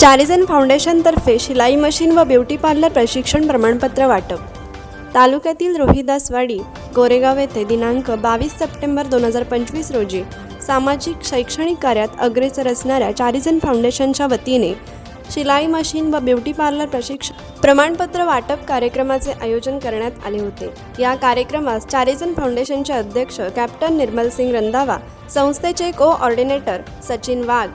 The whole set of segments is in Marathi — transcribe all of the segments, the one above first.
चारिझन फाउंडेशनतर्फे शिलाई मशीन व ब्युटी पार्लर प्रशिक्षण प्रमाणपत्र वाटप. तालुक्यातील रोहिदासवाडी गोरेगाव येथे दिनांक बावीस सप्टेंबर दोन हजार पंचवीस रोजी सामाजिक शैक्षणिक कार्यात अग्रेसर असणाऱ्या चारिझन फाउंडेशनच्या वतीने शिलाई मशीन व ब्युटी पार्लर प्रशिक्षण प्रमाणपत्र वाटप कार्यक्रमाचे आयोजन करण्यात आले होते. या कार्यक्रमास चारिझन फाउंडेशनचे अध्यक्ष कॅप्टन निर्मल सिंग रंधावा संस्थेचे को ऑर्डिनेटर सचिन वाघ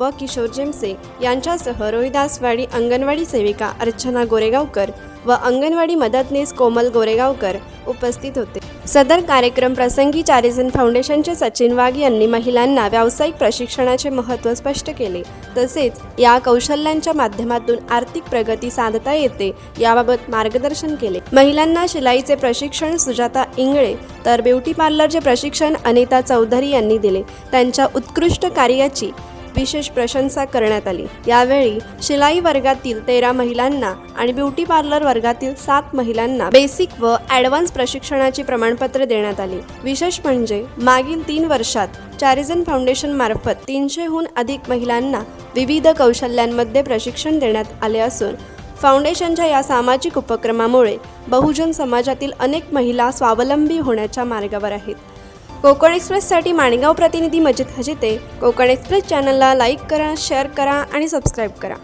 व किशोर जेमसे यांच्यासह रोहिदासवाडी अंगणवाडी सेविका अर्चना गोरेगावकर व अंगणवाडी मदतनीस कोमल गोरेगावकर उपस्थित होते. सदर कार्यक्रम प्रसंगी चारिझन फाउंडेशनचे सचिन वाघ यांनी महिलांना व्यावसायिक प्रशिक्षणाचे महत्त्व स्पष्ट केले. तसेच या कौशल्यांच्या माध्यमातून आर्थिक प्रगती साधता येते याबाबत मार्गदर्शन केले. महिलांना शिलाईचे प्रशिक्षण सुजाता इंगळे तर ब्युटी पार्लरचे प्रशिक्षण अनिता चौधरी यांनी दिले. त्यांच्या उत्कृष्ट कार्याची विशेष प्रशंसा करण्यात आली. यावेळी शिलाई वर्गातील तेरा महिलांना आणि ब्युटी पार्लर वर्गातील सात महिलांना बेसिक व ॲडव्हान्स प्रशिक्षणाची प्रमाणपत्र देण्यात आली. विशेष म्हणजे मागील तीन वर्षात चॅरिझन फाउंडेशन मार्फत तीनशेहून अधिक महिलांना विविध कौशल्यांमध्ये प्रशिक्षण देण्यात आले असून फाउंडेशनच्या या सामाजिक उपक्रमामुळे बहुजन समाजातील अनेक महिला स्वावलंबी होण्याच्या मार्गावर आहेत. कोकण एक्सप्रेससाठी माणगाव प्रतिनिधी मजिद हजिते. कोकण एक्सप्रेस चॅनलला लाईक करा शेअर करा आणि सबस्क्राईब करा.